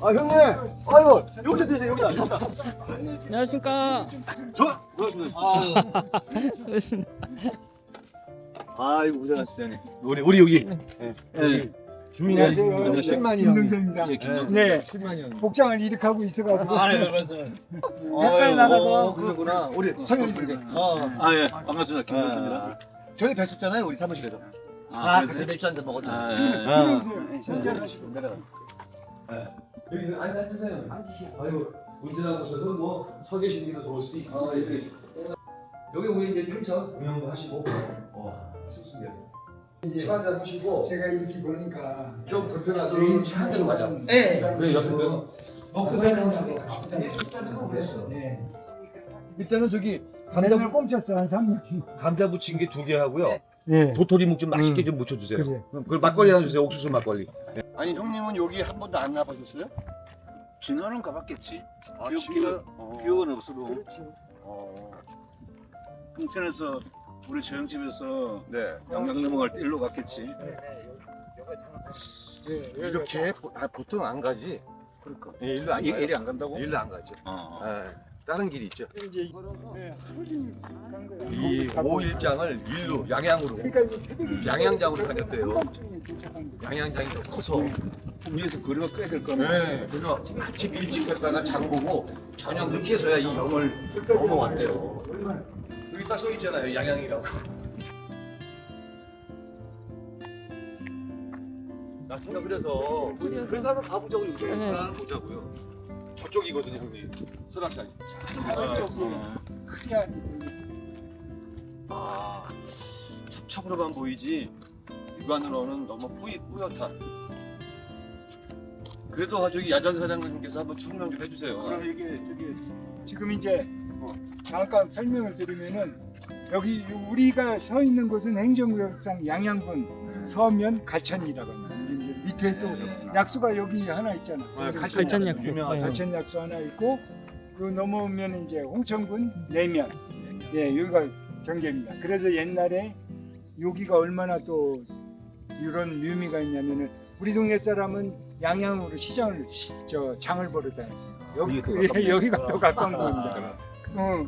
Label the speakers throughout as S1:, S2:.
S1: 아 형님, 아이고 여기서 드세요 여기다. 여기다.
S2: 안녕하십니까.
S1: 좋아, 고맙습니다. 아 이고 고생하셨어요. 우리 우리 여기 네. 주민이
S3: 안녕하세요.
S1: 신만이 형.
S3: 김동생입니다.
S1: 예, 김동생.
S3: 네,
S1: 신만이 형.
S3: 복장을 이렇게 하고 있어가지고
S4: 아, 네, 그래서.
S3: 가까이 나가서
S1: 그러구나. 우리 성현이 동생. 어.
S4: 아, 예, 반갑습니다.
S1: 아, 전에 뵀었잖아요 우리 사무실에서.
S4: 아,
S1: 같이
S4: 그래서-
S1: 맥주 한 잔 먹었죠.
S4: 아, 예.
S3: 김동생 현장하시고
S1: 내려가. 여기 앉- 앉으세요. 아유 운전하고 있어서 뭐서 계시기도 좋을 수도 있고. 아, 여기 여기 우리 이제 펜션 운영도 하시고. 어, 좋습니다. 차 한잔 하시고
S3: 제가 이렇게 보니까
S1: 좀 불편하서
S3: 제일
S1: 차 한잔 가자.
S3: 네.
S1: 네, 여섯 명. 어,
S3: 네.
S1: 일단은 저기 감자
S3: 꼼쳤어 한 3년.
S1: 감자 게두개 하고요.
S3: 네.
S1: 도토리 묵 좀 맛있게
S3: 음.
S1: 좀 무쳐주세요.
S3: 그래.
S1: 그리고 막걸리 하나 주세요. 옥수수 막걸리. 아니 형님은 여기 한 번도 안 나가셨어요?
S4: 진화는 가봤겠지.
S1: 아,
S4: 기억,
S1: 진짜?
S4: 기억,
S1: 어.
S4: 기억은 없어도.
S3: 그렇지.
S1: 어.
S4: 풍천에서 우리 저형집에서
S1: 네.
S4: 양양 넘어갈 때 일로 갔겠지.
S3: 네.
S1: 이렇게 보, 아, 보통 안 가지. 그러니까. 예, 일로 안
S4: 이-
S1: 가요.
S4: 일이 안 간다고?
S1: 일로 안 가죠.
S4: 어, 어.
S1: 예, 다른 길이 있죠.
S3: 이제 네, 하루종일 간 거야.
S1: 이 오일장을 일로 양양으로
S3: 그러니까 이제 새벽에
S1: 양양장으로 다녔대요.
S3: 한밤중에 도착한 거야.
S1: 양양장이 더 커서.
S4: 위에서 거리가 꽤 될 거네.
S1: 네. 그래서 아침 일찍 갔다가 장 보고 저녁 늦게 서야 이 영을 넘어왔대요. 여기 딱 써 있잖아요. 양양이라고. 나 진짜 그래서 그래서 한번 가보자고 요새
S2: 네.
S1: 하나 보자고요. 저쪽이거든요, 형님. 설악산이.
S4: 어.
S3: 크리야.
S1: 아, 첩첩으로만 보이지 육안으로는 너무 뿌이, 뿌옇다. 그래도 저기 야전 사장님께서 한번 설명 좀 해주세요.
S3: 그럼 이게 저기 지금 이제 어, 잠깐 설명을 드리면은 여기 우리가 서 있는 곳은 행정구역상 양양군 서면 갈천이라고 합니다. 밑에 또 약수가 여기 하나 있잖아.
S2: 갈천 약수.
S1: 유명하죠.
S3: 갈천 약수 하나 있고 그 넘어오면 이제 홍천군 내면 예 여기가 경계입니다. 그래서 옛날에 여기가 얼마나 또 이런 묘미가 있냐면은 우리 동네 사람은 양양으로 시장을 시- 저 장을 보러 다녔어요. 여기 예, 여기가 더 가까운 겁니다. 어,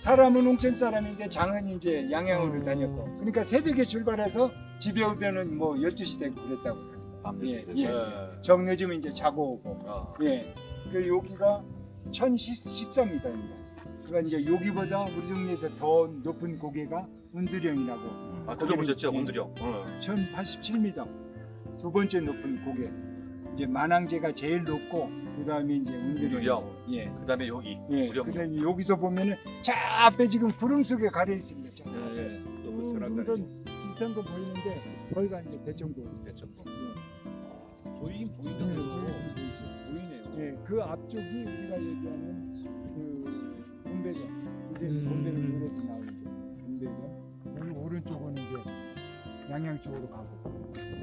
S3: 사람은 홍천 사람인데 장은 이제 양양으로 다녔고 그러니까 새벽에 출발해서 집에 오면은 뭐 12시 되고 그랬다고 그래요. 예, 예. 정 늦으면 이제 자고 오고
S1: 아,
S3: 예. 그 여기가 1013m입니다. 그러니까 이제 여기보다 우리 동네에서 더 높은 고개가 운두령이라고
S1: 아 들어보셨죠, 온두령. 어.
S3: 1087m. 두 번째 높은 고개. 이제 만항제가 제일 높고 그다음에 이제 운두령.
S1: 운두령.
S3: 예.
S1: 그다음에 여기.
S3: 예.
S1: 우령.
S3: 그다음에 여기서 보면은 저 앞에 지금 구름 속에 가려 있습니다. 저
S1: 예, 예.
S3: 그 능선 비슷한 거 보이는데 거기가 이제 대청고.
S1: 대청고.
S3: 예.
S4: 보이긴
S3: 네, 보이긴 보이죠.
S4: 보이네요.
S3: 예, 그 앞쪽이 우리가 얘기하는 그 본배경, 이제
S2: 음.
S3: 본배경 노래도 나오는데 본배경. 여기 오른쪽은 이제 양양 쪽으로 가고,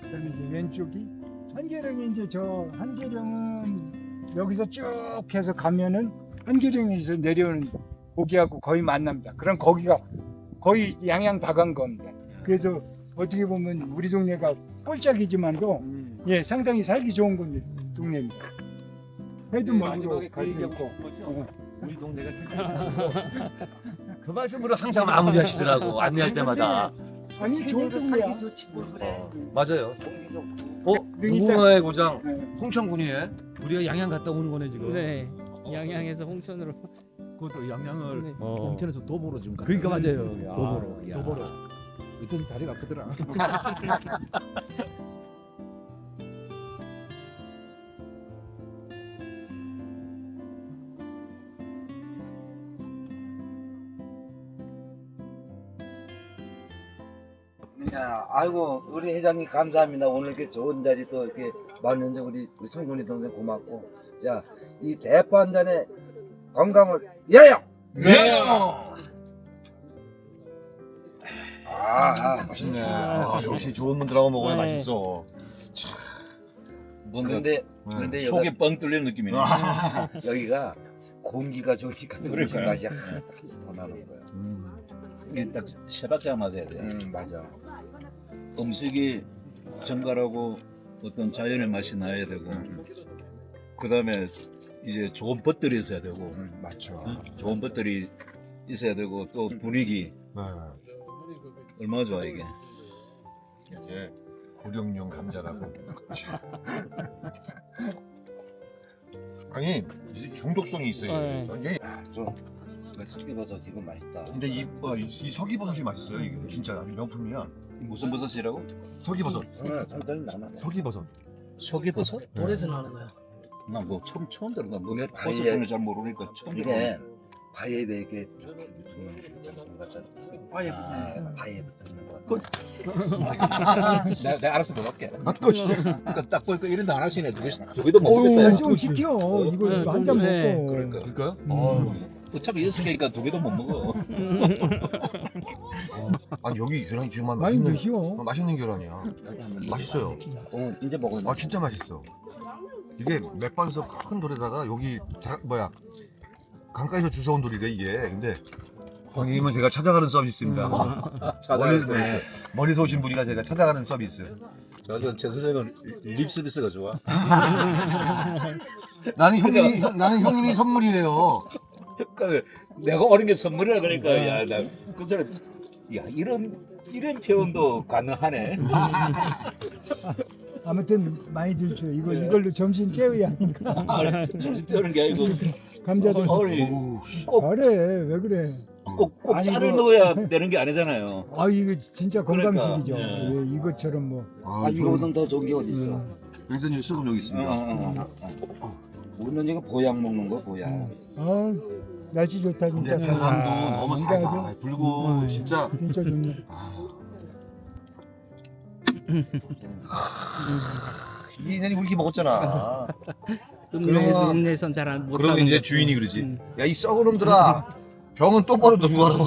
S3: 그다음에 이제 왼쪽이 한계령이 이제 저 한계령은 여기서 쭉 해서 가면은 한계령에서 내려오는 고기하고 거의 만납니다. 그럼 거기가 거의 양양 다간 겁니다. 그래서 어떻게 보면 우리 동네가 꼴짝이지만도
S1: 음.
S3: 예 상당히 살기 좋은 건데 동네입니다. 해도
S1: 네,
S3: 먹으러
S1: 마지막에 그
S3: 갈수
S1: 얘기하고
S3: 있고.
S1: 싶은 거죠?
S3: 어.
S1: 우리 동네가 그 말씀으로 항상 마무리하시더라고 안내할 때마다.
S3: 아니 좋은 동네야.
S1: 어, 맞아요. 어, 무궁화의 고장
S3: 네.
S1: 홍천군이네.
S5: 우리가 양양 갔다 오는 거네 지금.
S2: 네. 양양에서 홍천으로.
S5: 그것도 양양을
S2: 네.
S1: 어.
S5: 홍천에서 도보로 지금 갔다
S1: 그러니까 맞아요.
S5: 거야.
S1: 도보로. 야.
S5: 도보로. 이쪽 다리가 크더라.
S6: 야, 아이고 우리 회장님 감사합니다. 오늘 이렇게 좋은 자리 또 이렇게 만년제 우리 성군이 동생 고맙고 자 이 대파 한 잔에 건강을 위하여.
S1: 네.
S6: 아,
S1: 맛있네. 아, 역시 좋은 분들하고 먹어야
S2: 네.
S1: 맛있어.
S6: 근데 근데 여기가,
S4: 속이 뻥 뚫리는 느낌이네.
S6: 여기가 공기가 좋으니까 음식
S4: 그러니까요.
S6: 맛이 더 나는 거야.
S4: 이게 딱 세 박자 맞아야 돼.
S6: 음 맞아.
S4: 음식이 정갈하고 어떤 자연의 맛이 나야 되고 그 다음에 이제 좋은 벗들이 있어야 되고
S3: 음, 맞죠.
S4: 좋은 벗들이 있어야 되고 또 분위기
S1: 네.
S4: 얼마나 좋아 이게.
S1: 이게 고령용 감자라고. 아니 이제 중독성이 있어요.
S2: 네.
S1: 이게
S6: 좀 석이버섯 이거 맛있다.
S1: 근데 이, 어, 이, 이 석이버섯이 맛있어요. 이게 진짜 명품이야.
S4: 무슨 버섯이라고?
S6: 상당히 많아.
S1: 석이버섯.
S4: 속이 버섯?
S2: 돌에서 나오는 거야.
S4: 나뭐 처음 처음 들어가. 뭐내
S6: 아예-
S4: 버섯 종류 잘 모르니까 처음
S6: 이게
S4: 들어.
S6: 바위에 이렇게
S2: 아예
S6: 아, 바위에 붙는 거.
S4: 내가, 내가 알아서 먹을게.
S1: 맞고 싶어.
S4: 그러니까 딱 보니까 이런 데안 하시네. 두 개, 두 개도
S3: 어우,
S4: 먹겠다.
S3: 좀 시켜. 이거
S2: 네,
S3: 한잔
S2: 네.
S3: 먹고.
S4: 그러니까.
S1: 그럴까요?
S3: 음.
S4: 어차피 여섯 개니까 두 개도 못 먹어.
S1: 아니 여기 계란 정말
S3: 많이
S1: 맛있는
S3: 드시오.
S1: 어, 맛있는 계란이야. 맛있어요.
S6: 어, 이제 먹을만.
S1: 아 진짜 맛있어. 이게 맥반석 큰 돌에다가 여기 자, 뭐야 강가에서 주워온 돌이래 이게. 근데 형님은 제가 찾아가는 서비스입니다. 멀리서 네. 멀리서 오신 분이가 제가 찾아가는 서비스.
S4: 저저 최수정은 립 서비스가 좋아.
S1: 나는 형님이 형- 나는 형님이 선물이에요.
S4: 그러니까 내가 어린 게 선물이라 그러니까 야나그 사람 야 이런 이런 표현도 가능하네.
S3: 아무튼 많이 드시오. 이거 이걸로 점심 때워야 하니까.
S4: 아, 정신 떠는 게 아니고
S3: 감자도
S4: 어리 꼭
S3: 잘해. 왜 그래?
S4: 꼭, 꼭
S3: 아니,
S4: 쌀을
S3: 이거-
S4: 넣어야 되는 게 아니잖아요.
S3: 아 이거 진짜
S4: 그러니까,
S3: 건강식이죠.
S4: 예.
S3: 예, 이것처럼 뭐.
S6: 아, 이거보다 더 좋은 게 어디 있어?
S3: 음.
S1: 굉장히 수금 여기
S4: 어,
S1: 있습니다.
S4: 어, 어.
S6: 우 리는 이거 보약 먹는 거 보약.
S3: 아 날씨 좋다
S1: 근데
S3: 진짜.
S1: 해감도
S3: 아,
S1: 너무
S3: 뭔가
S1: 살살 불고
S2: 음.
S1: 진짜
S3: 진짜 좋네.
S1: 이 년이 우리 먹었잖아.
S2: 읍내에서 읍내선 잘안 못.
S1: 그러면 이제
S2: 거.
S1: 주인이 그러지.
S2: 음.
S1: 야이 썩은 놈들아. 병은 똑바로 두고 가라고.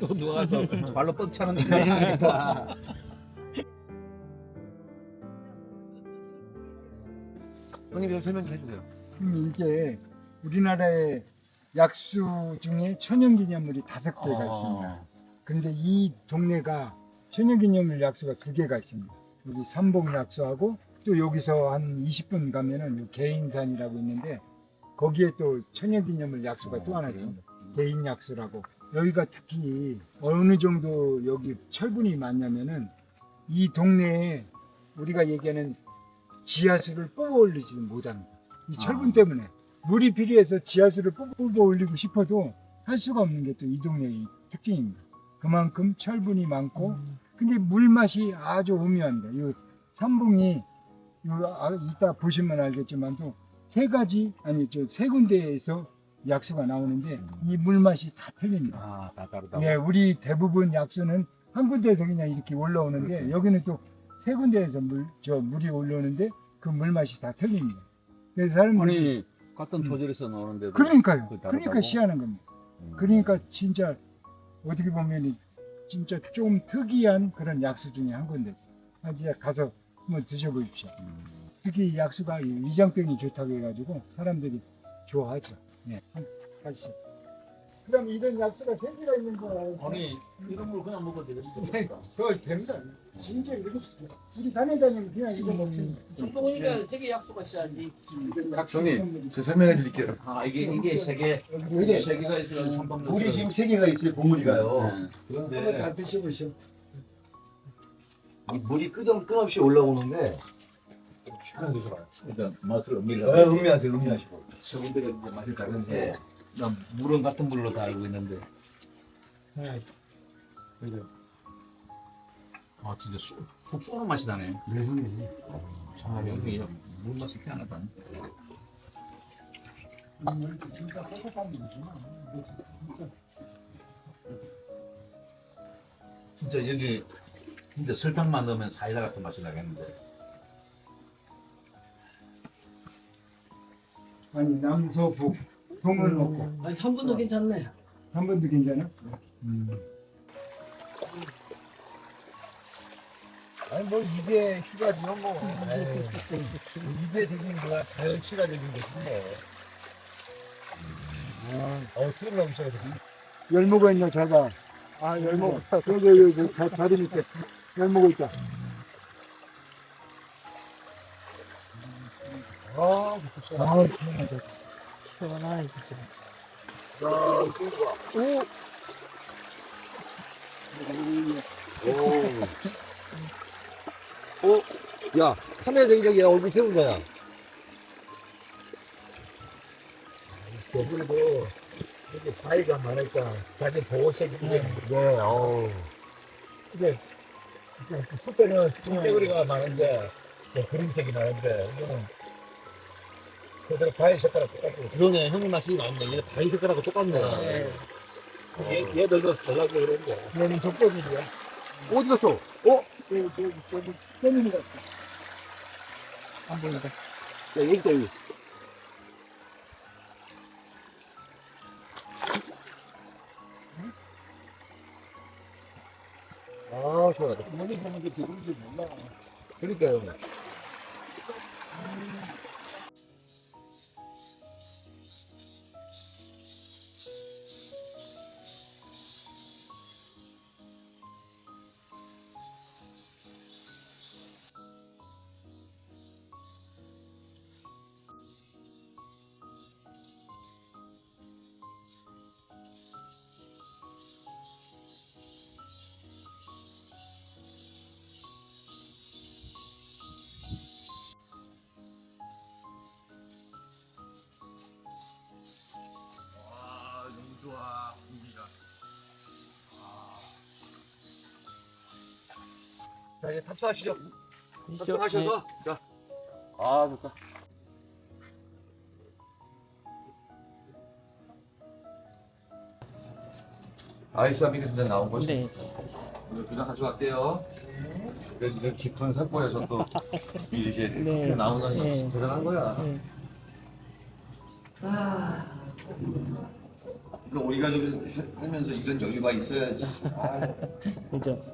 S4: 또 누워서 발로 뻑 차는 니까
S1: 형님 좀 설명 좀 해주세요.
S3: 음, 이게 우리나라의 약수 중에 천연기념물이 다섯 개가
S1: 아.
S3: 있습니다. 근데 이 동네가 천연기념물 약수가 두 개가 있습니다. 여기 삼봉 약수하고 또 여기서 한 20분 가면은 요 개인산이라고 있는데 거기에 또 천연기념물 약수가 또 하나 있습니다. 개인 약수라고. 여기가 특히 어느 정도 여기 철분이 많냐면은 이 동네에 우리가 얘기하는 지하수를 뽑아 올리지는 못합니다. 이 철분 때문에 물이 필요해서 지하수를 뽑아 올리고 싶어도 할 수가 없는 게 또 이 동네의 특징입니다. 그만큼 철분이 많고 근데 물 맛이 아주 오묘합니다. 이 삼봉이 요 아, 이따 보시면 알겠지만도 세 가지 아니 저 세 군데에서 약수가 나오는데 이 물 맛이 다 틀립니다.
S4: 아 다 다르다.
S3: 예, 우리 대부분 약수는 한 군데에서 그냥 이렇게 올라오는데 여기는 또 세 군데에서 물, 저 물이 올라오는데 그 물 맛이 다 틀립니다. 그래서 사람들이
S4: 아니 같은
S3: 음.
S4: 토질에서 나오는데
S3: 그러니까요.
S4: 그 다르다고?
S3: 그러니까 희한한 겁니다. 그러니까 진짜 어떻게 보면 진짜 좀 특이한 그런 약수 중에 한 건데 아, 진짜 가서 한번 드셔보십시오. 특히 이 약수가 이 위장병이 좋다고 해가지고 사람들이 좋아하죠. 네, 한번 가시죠. 그럼 이런 약수가 세 개가 있는 거예요.
S4: 아니 이런 걸 그냥 먹어도 되겠어.
S3: 네, 그거 됩니다. 진짜 이렇게 우리 다니다니면 그냥 이거 먹습니다.
S7: 보니까 되게 약수가 있어야지.
S1: 형님, 저 설명해 드릴게요.
S7: 아 이게 이게 세 개
S1: 이게
S7: 세 개가 있으면 삼방
S1: 물이 지금 세 개가 있어요. 보물이가요.
S3: 한번
S1: 그런데
S3: 다 드셔보시오.
S1: 이 물이 끄덕 끊없이 올라오는데
S4: 일단 맛을 음미를
S1: 네, 음미하세요, 음미하시고.
S4: 저분들은 이제 맛이 다른데 난 물은 같은 물로 다 알고 있는데. 아 진짜 쏘, 푹 쏘는 맛이 나네.
S1: 네, 형님.
S4: 아 여기 물 맛이
S3: 진짜 물이구나.
S4: 진짜 여기 진짜 설탕만 넣으면 사이다 같은 맛이 나겠는데.
S3: 아니 남서북 동을 먹고
S7: 아니 3분도 괜찮네.
S3: 한 번도 괜찮아?
S1: 아니 뭐 이게 휴가지요 뭐. 이게 되긴 뭐야 자연치가적인 것인데. 어, 튀김 나오기 시작해서.
S3: 열무가 있나 자가. 아 열무. 여기 여기 여기 다- 다리 밑에 열무가 있다.
S2: 아, 시원하네. 시원하네, 진짜. 오,
S1: 야, 카메라 대기적이야. 얼굴 세운 거야.
S2: 여기도 이렇게 바위가 많으니까 자기 보호색이 네.
S1: 네, 어우.
S2: 이제 이제 그 숲에는 청개구리가 많은데 뭐 그린색이 많은데 이거는 그대로 바위 색깔하고 똑같고
S8: 그러네 형님 말씀이 맞네. 얘 바위 색깔하고 똑같네.
S2: 얘, 얘들도 살라고 그러는데 얘는 독보질이야
S1: 어디 갔어? 어?
S2: 저기 저기 저기 떼는 거 같아 안 보인다
S1: 야, 여기 있다, 여기. 아, 시원하다.
S2: 여기 보는 게 누군지 몰라
S1: 그러니까요. 자, 이제 탑승하시죠. 탑승하셔서. 자. 아, 좋다. 아이스 두잔 나온 거지?
S2: 네
S1: 오늘 두잔 가져갈게요. 이런, 이런 깊은 산골에서 또 이렇게
S2: 네.
S1: 나오다니
S2: 네.
S1: 대단한 거야.
S2: 네.
S1: 그러니까 우리가 좀 사- 살면서 이런 여유가 있어야지. 아,
S2: 그죠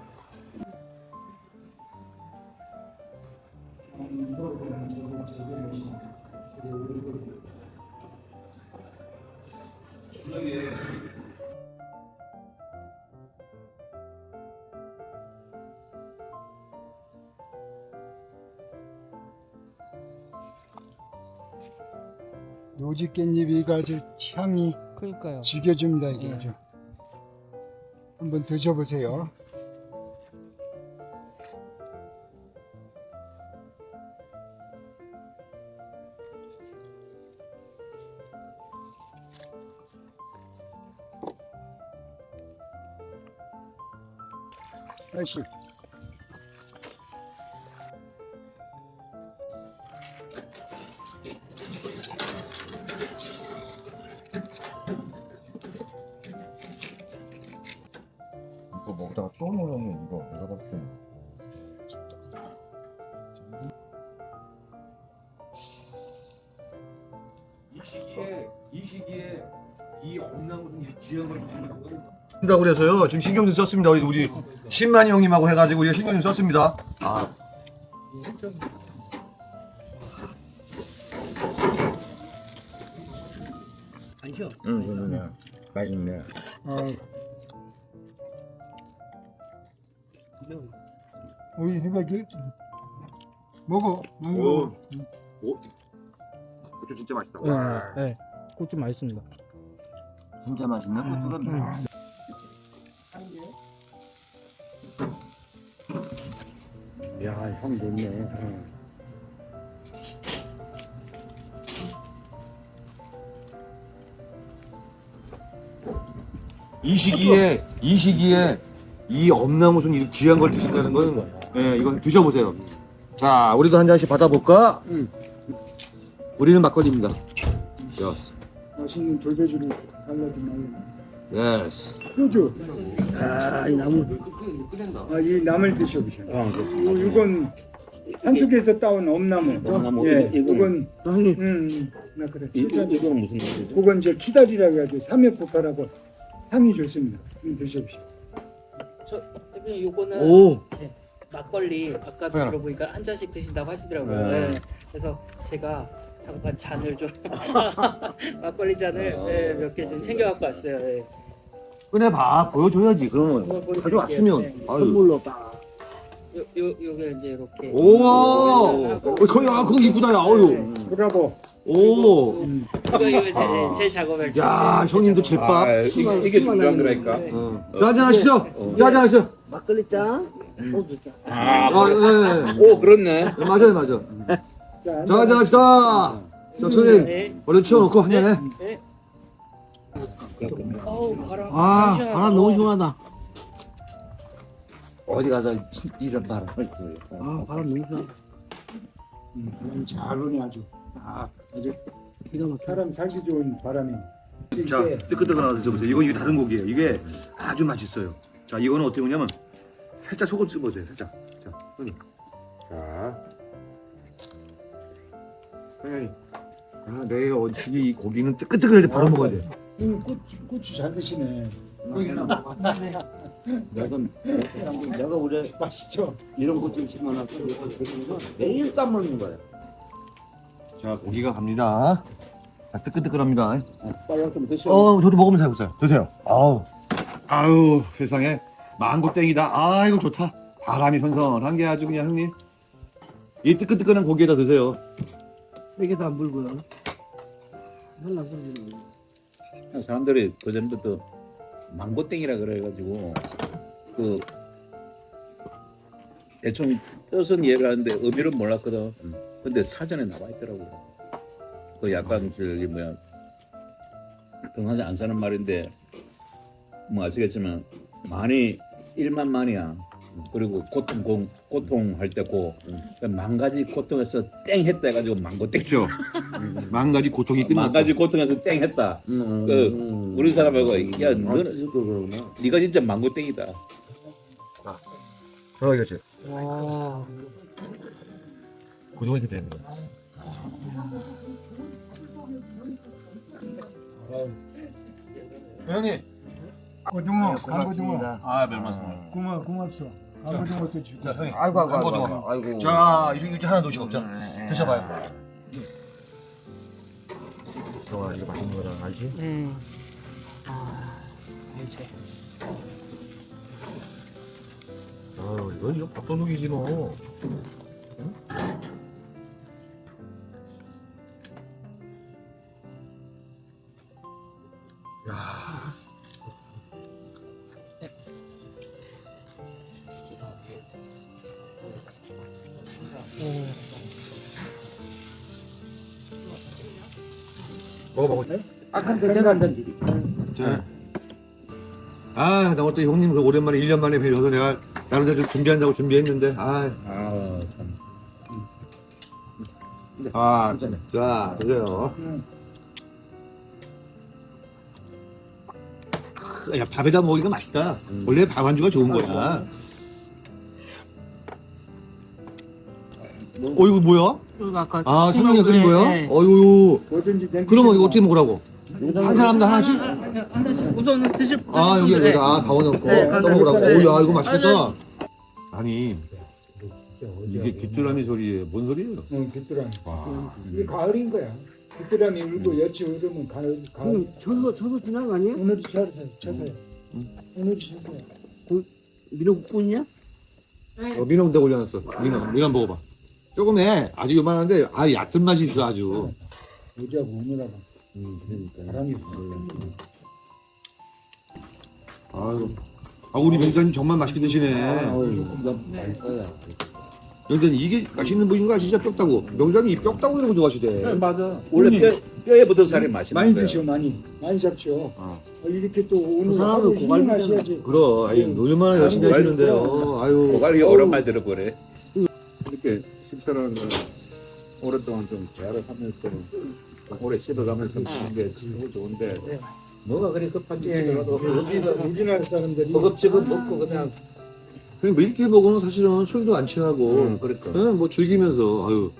S3: 노지 깻잎이 아주 향이
S2: 그러니까요
S3: 죽여줍니다 이게
S2: 예.
S3: 아주. 한번 드셔보세요. 아이씨.
S1: 준다고 그래서요. 지금 신경 좀 썼습니다. 우리 우리 신만이 형님하고 해가지고 우리가 신경 좀 썼습니다. 아.
S2: 안 쉬어
S6: 응, 그러네. 맛있네.
S3: 오이 해박이 먹어.
S1: 오. 오. 고추 진짜 맛있다. 와.
S2: 네, 네. 고추 맛있습니다
S6: 진짜 맛있네. 고추가.
S3: 야, 향 좋네.
S1: 이 시기에 이 시기에 이 엄나무순 이 귀한 걸 드신다는 건 예, 이건 드셔보세요. 자, 우리도 한 잔씩 받아볼까?
S3: 응.
S1: 우리는 막걸리입니다. 예스.
S3: 맛있는 돌배주를 달라주면
S1: 예스.
S3: 소주.
S2: 아 이 나무
S3: 아, 이 나물 드셔보세요. 이- 이건 산속에서 따온 엄나무.
S4: 엄나무.
S3: 예,
S4: 이거-
S3: 이건
S2: 형님
S3: 음, 나 그래.
S4: 이, 이, 이거는 무슨 말이죠?
S3: 그건 이제 키다리라고 해가지고 삼엽국화라고 향이 좋습니다. 음, 드셔보세요.
S2: 저 대표님 요거는
S8: 오.
S2: 네,
S5: 막걸리 아까
S1: 그래요.
S5: 들어보니까 한 잔씩 드신다고 하시더라고요.
S1: 네.
S5: 네. 그래서 제가 잠깐 잔을 좀 막걸리 잔을 네, 몇개 좀 챙겨 갖고 왔어요. 네.
S1: 꺼내봐 보여줘야지 그러면
S5: 한번 보여드릴게요.
S1: 가져왔으면
S5: 네.
S1: 아유
S7: 선물로 딱.
S5: 요, 요, 요게 이제 이렇게.
S1: 우와 어, 거기 아 그거 이쁘다 야 어유
S3: 브라보.
S1: 오
S5: 이거 이거 제, 네, 제 작업할 때.
S1: 야, 형님도 제밥.
S4: 아, 이게, 이게 중요한 거라니까.
S1: 어. 자, 한잔 하시죠. 자, 한잔 하시죠.
S7: 막걸리 짠, 소주 짠.
S4: 아,
S1: 아, 예,
S4: 오, 그렇네.
S1: 예. 맞아요, 맞아요.
S3: 자,
S1: 자, 한잔 하시다. 자, 선생님,
S5: 네.
S1: 얼른 치워놓고 한잔 해.
S5: 어우 바람.
S7: 아,
S5: 시원하다.
S7: 바람 너무 시원하다.
S6: 어디 가서 이런 바람을 쐬요.
S7: 아, 바람 너무 시원하다.
S3: 음, 잘 오네 아주. 아, 아주
S7: 기가 막혀.
S3: 사람 살기 좋은 바람이.
S1: 자, 뜨끈뜨끈하다 드셔보세요. 이건 이게 다른 고기예요. 이게 아주 맛있어요. 자, 이거는 어떻게 보냐면 살짝 소금 찍어보세요. 살짝. 자, 형님. 자. 형님. 아, 내가 원칙이 이 고기는 뜨끈뜨끈할 때 바로 먹어야 돼.
S3: 음, 고추, 고추 잘 드시네.
S7: 내가, 내가 우리
S3: 맛있죠?
S7: 이런 것좀 심어놨고, 매일 까먹는 거야.
S1: 자, 고기가 갑니다. 자, 뜨끈뜨끈합니다.
S7: 빨리 좀 드셔.
S1: 어, 저도 먹으면서 해보세요. 드세요. 아우. 아우, 세상에. 망고 땡이다. 아, 이거 좋다. 바람이 선선한 게 아주 그냥 형님. 이 뜨끈뜨끈한 고기에다 드세요.
S7: 세게 안 불고요. 날라 그러지는
S4: 사람들이 그전부터 망고땡이라 그래가지고 그 대충 뜻은 이해를 하는데 의미를 몰랐거든. 근데 사전에 나와 있더라고. 그 약간 저기 뭐야 등산자 안 사는 말인데 뭐 아시겠지만 많이 일만 많이야. 그리고 고통 고, 고통할 때고 만 가지 고통해서 땡 했다 해가지고 망고 땡.
S1: 그렇죠. 만 가지 고통이 끝났다.
S4: 만 가지 고통해서 땡 했다.
S7: 음,
S4: 그 우리 사람하고 야
S7: 아,
S4: 너는
S7: 그러구나.
S4: 네가 진짜 망고 땡이다.
S1: 들어가겠지.
S5: 와.
S1: 그 정도 되는 거야. 형님.
S3: 고등어, 강고등어.
S4: 아, 별 말씀.
S3: 고마, 고맙소. 강고등어도 주고.
S1: 자, 형님.
S6: 아이고 아이고
S1: 한번
S6: 아이고. 아이고.
S1: 자, 이거 이거 하나 놓으시고 자, 드셔봐요. 좋아, 이거 맛있는 거다, 알지?
S5: 네. 아, 알지.
S1: 아, 이건 이거 밥도둑이지 뭐. 먹
S7: 아, 근데 내가 한잔 드릴게.
S1: 자. 아, 나 오늘 또 형님 그 오랜만에 1년 만에 뵈서 내가 나름대로 좀 준비한다고 준비했는데, 아,
S4: 아, 참.
S1: 아, 자, 드세요. 크, 야, 밥에다 먹으니까 맛있다. 원래 밥 안주가 좋은 거야. 어, 이거 뭐야?
S5: 아까
S1: 아, 설명이 끓인
S5: 네,
S1: 거야?
S5: 네.
S1: 어유,
S3: 뭐든지.
S1: 그러면 이거 어떻게 먹으라고? 한 사람당 하나씩?
S5: 한 잔씩 우선 드실
S1: 아, 여기, 여기, 아, 가워 넣고
S5: 네,
S1: 떠먹으라고.
S3: 네.
S1: 아, 이거 맛있겠다. 아니, 이게 귀뚜라미 소리예요. 뭔 소리예요?
S3: 응, 귀뚜라미.
S1: 와.
S3: 이게 가을인 거야. 귀뚜라미 울고 여치 울으면 가을, 가을.
S7: 음, 저도, 저도 지난 거 아니야?
S3: 오늘도 쳐서요, 쳐서요. 오늘도 쳐서요.
S7: 미역국이냐?
S1: 어, 민어 군대 올려놨어. 민어, 민어 한번 먹어봐. 조금 해. 아주 요만한데, 아, 얕은 맛이 있어, 아주.
S3: 오자고 오느라고. 바람이
S1: 아유. 아, 우리 명장님 정말 맛있게 드시네. 명장님, 이게 맛있는 분인 거 아시죠? 뼈다구. 명장님 이 뼈다구 이런 거 좋아하시대.
S4: 맞아. 원래 뼈, 뼈에 붙은 살이 맛있는
S3: 많이. 드시오, 많이. 많이 잡죠.
S1: 어.
S3: 어, 이렇게 또 오늘
S7: 그 사람은
S3: 하루
S7: 고갈비잖아.
S3: 마셔야지.
S1: 그럼, 아유, 얼마나 열심히 하시는데요. 아유.
S4: 고갈이. 오랜만에 들어보래. 이렇게 식사라는 걸 오랫동안 좀 재활을 하면서 오래 씹어가면서 먹는 게 제일 좋은데 뭐가 그리 급한지
S3: 예,
S4: 씹어가도
S3: 우리나라, 우리나라 사람들이
S4: 허겁지겁 먹고 그냥.
S1: 그냥 뭐 이렇게 먹으면 사실은 술도 안 취하고,
S4: 음, 그러니까
S1: 응, 뭐 즐기면서, 아유.